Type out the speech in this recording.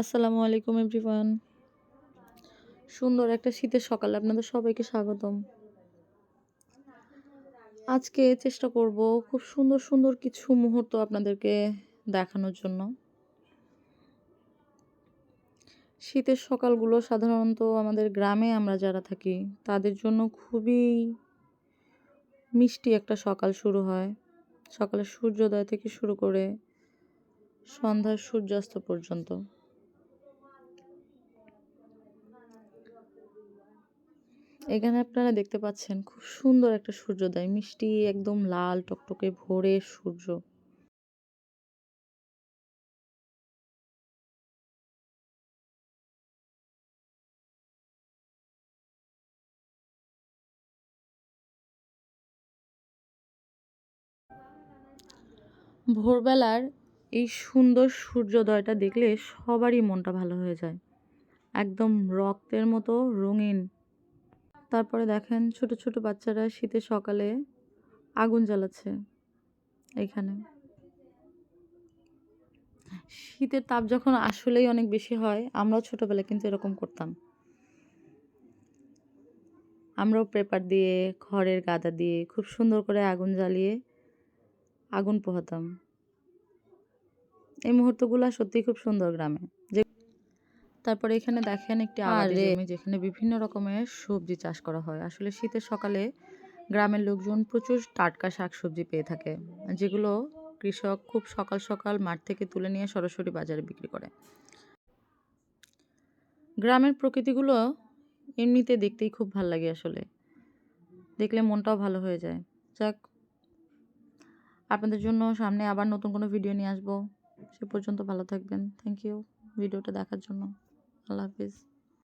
আসসালামু আলাইকুম, এভরিওয়ান। সুন্দর একটা শীতের সকালে, আপনাদের সবাইকে স্বাগতম। আজকে চেষ্টা করব খুব সুন্দর সুন্দর কিছু মুহূর্ত আপনাদেরকে দেখানোর জন্য। শীতের সকালগুলো সাধারণত আমাদের গ্রামে আমরা যারা থাকি, তাদের জন্য খুবই মিষ্টি একটা সকাল শুরু হয়। সকালে সূর্যোদয় থেকে শুরু করে সন্ধ্যার সূর্যাস্ত পর্যন্ত। এখানে আপনারা দেখতে পাচ্ছেন খুব সুন্দর একটা সূর্যোদয়। মিষ্টি একদম লাল, টকটকে ভোরের সূর্য। ভোরবেলার এই সুন্দর সূর্যোদয়টা দেখলে সবারই মনটা ভালো হয়ে যায়। একদম রক্তের মতো রঙিন তারপরে দেখেন ছোট ছোট বাচ্চারা শীতে সকালে আগুন জ্বালাচ্ছে এখানে। শীতের তাপ যখন আসলেই অনেক বেশি হয়, আমরাও ছোটবেলায় কিন্তু এরকম করতাম। আমরাও পেপার দিয়ে, খড়ের গাদা দিয়ে খুব সুন্দর করে আগুন জ্বালিয়ে আগুন পোহাতাম। এই মুহূর্তগুলো সত্যিই খুব সুন্দর গ্রামে। যে তারপরে এখানে দেখেন একটি জমি যেখানে বিভিন্ন রকমের সবজি চাষ করা হয়। আসলে শীতের সকালে গ্রামের লোকজন প্রচুর টাটকা শাকসবজি পেয়ে থাকে যেগুলো কৃষক খুব সকাল সকাল মাঠ থেকে তুলে নিয়ে সরাসরি বাজারে বিক্রি করে। গ্রামের প্রকৃতিগুলো এমনিতে দেখতেই খুব ভালো লাগে আসলে। দেখলে মনটাও ভালো হয়ে যায়। যাক আপনাদের জন্য সামনে আবার নতুন কোনো ভিডিও নিয়ে আসব। সে পর্যন্ত ভালো থাকবেন। থ্যাংক ইউ ভিডিওটা দেখার জন্য। আল্লাহ হাফিজ